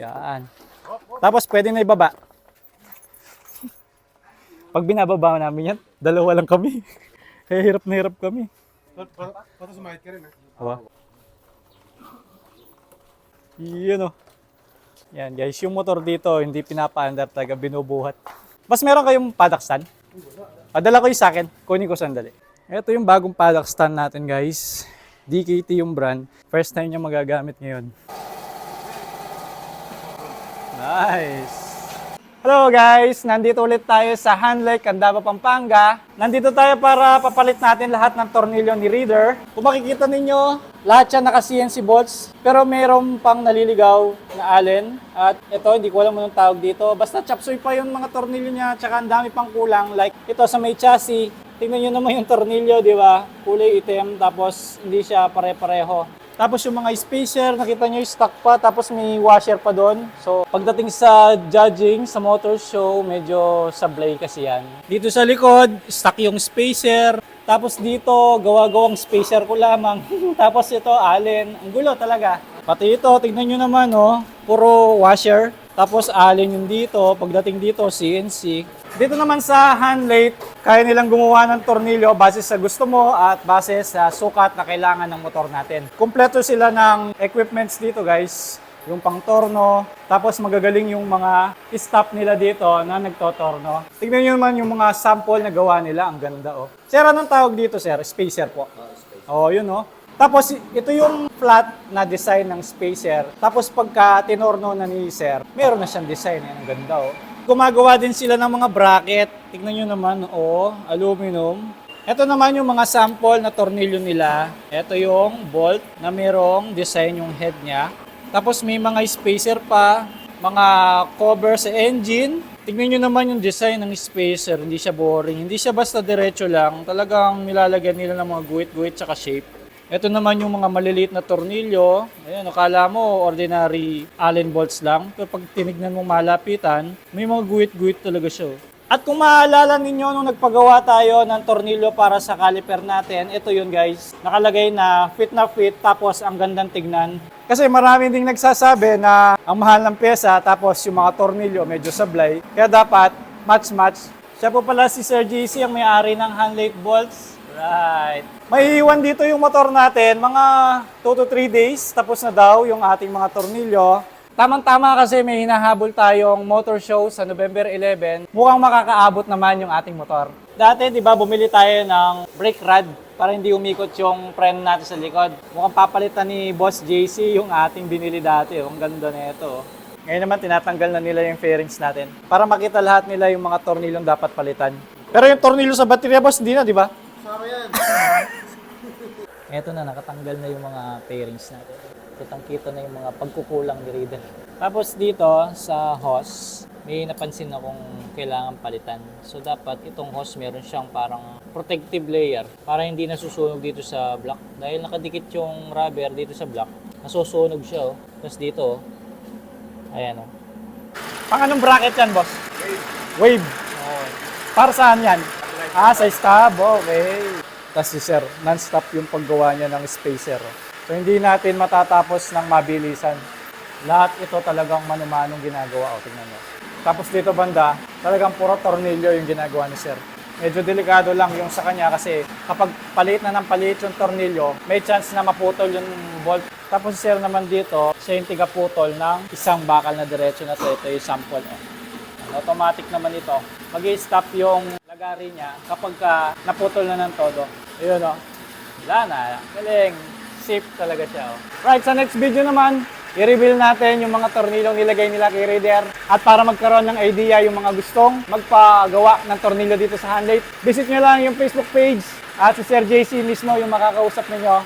Yan. Tapos pwede na ibaba. Pag binababa namin yan, dalawa lang kami. Eh, hirap na hirap kami. Pato sumahit ka rin, ha? Aba. Yun o. Yan guys, yung motor dito, hindi pinapaandar talaga, binubuhat. Mas meron kayong paddock stand? Padala ko yung sa akin, kunin ko sandali. Ito yung bagong paddock stand natin guys. DKT yung brand. First time niya magagamit ngayon. Nice! Hello guys! Nandito ulit tayo sa Han Lake, Candaba, Pampanga. Nandito tayo para papalit natin lahat ng tornilyo ni Reader. Kung makikita ninyo, lahat siya naka CNC bolts. Pero mayroong pang naliligaw na allen. At ito, hindi ko alam anong tawag dito. Basta chapsuy pa yung mga tornilyo niya. Tsaka ang dami pang kulang. Like ito sa may chassis. Tingnan nyo naman yung tornilyo, di ba? Kulay itim, tapos hindi siya pare-pareho. Tapos yung mga spacer, nakita nyo stock pa, tapos may washer pa doon. So, pagdating sa judging, sa motor show, medyo sablay kasi yan. Dito sa likod, stock yung spacer. Tapos dito, gawa-gawang spacer ko lamang. tapos ito, allen. Ang gulo talaga. Pati ito, tignan nyo naman, oh, puro washer. Tapos allen yung dito, pagdating dito, CNC. Dito naman sa handlate, kaya nilang gumawa ng tornilyo base sa gusto mo at base sa sukat na kailangan ng motor natin. Kompleto sila ng equipments dito guys. Yung pang torno, tapos magagaling yung mga staff nila dito na nagtotorno. Tignan nyo naman yung mga sample na gawa nila, ang ganda oh. Sir, anong tawag dito sir? Spacer po. Oh, yun oh. Tapos ito yung flat na design ng spacer. Tapos pagka tinorno na ni sir, meron na siyang design. Yan, ang ganda oh. Gumagawa din sila ng mga bracket. Tignan nyo naman, oh, aluminum. Ito naman yung mga sample na tornilyo nila. Ito yung bolt na merong design yung head niya. Tapos may mga spacer pa, mga cover sa engine. Tignan nyo naman yung design ng spacer, hindi siya boring. Hindi siya basta diretso lang. Talagang nilalagyan nila ng mga guhit-guhit tsaka shape. Ito naman yung mga maliliit na tornilyo. Ayan, akala mo ordinary Allen bolts lang. Pero pag tinignan mo malapitan, may mga guhit-guhit talaga siya. oh. At kung maalala ninyo nung nagpagawa tayo ng tornilyo para sa caliper natin, ito yun guys. Nakalagay na fit na fit tapos ang gandang tignan. Kasi marami ding nagsasabi na ang mahal ng pyesa tapos yung mga tornilyo medyo sablay. Kaya dapat match-match. Siya po pala si Sir JC ang may-ari ng Handlate Bolts. Right. May iwan dito yung motor natin, mga 2 to 3 days, tapos na daw yung ating mga tornilyo. Tamang-tama kasi may hinahabol tayong motor show sa November 11. Mukhang makakaabot naman yung ating motor. Dati, di ba, bumili tayo ng brake rod para hindi umikot yung preno natin sa likod. Mukhang papalitan ni Boss JC yung ating binili dati. Oh. Ang ganda na ito. oh. Ngayon naman, tinatanggal na nila yung fairings natin para makita lahat nila yung mga tornilyong dapat palitan. Pero yung tornilyo sa baterya, boss, hindi na, di ba? Sama yan. Eto na, nakatanggal na yung mga pairings natin. Kitang-kita na yung mga pagkukulang ni Reader. Tapos dito sa hose, may napansin akong kailangan palitan. So dapat itong hose meron siyang parang protective layer para hindi nasusunog dito sa block. Dahil nakadikit yung rubber dito sa block, nasusunog siya oh. Tapos dito, oh. ayan oh. Pang anong bracket yan, boss? Wave. Wave. Para saan yan? Ah, sa stub. Okay. Tapos si sir, non-stop yung paggawa niya ng spacer. So hindi natin matatapos ng mabilisan. Lahat ito talagang manumanong ginagawa. O, tingnan mo. Tapos dito banda, talagang puro tornilyo yung ginagawa ni sir. Medyo delikado lang yung sa kanya kasi kapag palit na ng palit yung tornilyo, may chance na maputol yung bolt. Tapos si sir naman dito, siya yung tigaputol ng isang bakal na diretso na to. Ito yung sample. Oh. Automatic naman ito. mag stop yung lagari niya kapag ka naputol na ng todo. Ayun o. Wala na. Galing. Safe talaga siya. Oh. Right, sa next video naman, i-reveal natin yung mga tornilyong nilagay nila kay Raider. At para magkaroon ng idea yung mga gustong magpagawa ng tornilyo dito sa Handlate, visit nyo lang yung Facebook page at si Sir JC mismo yung makakausap ninyo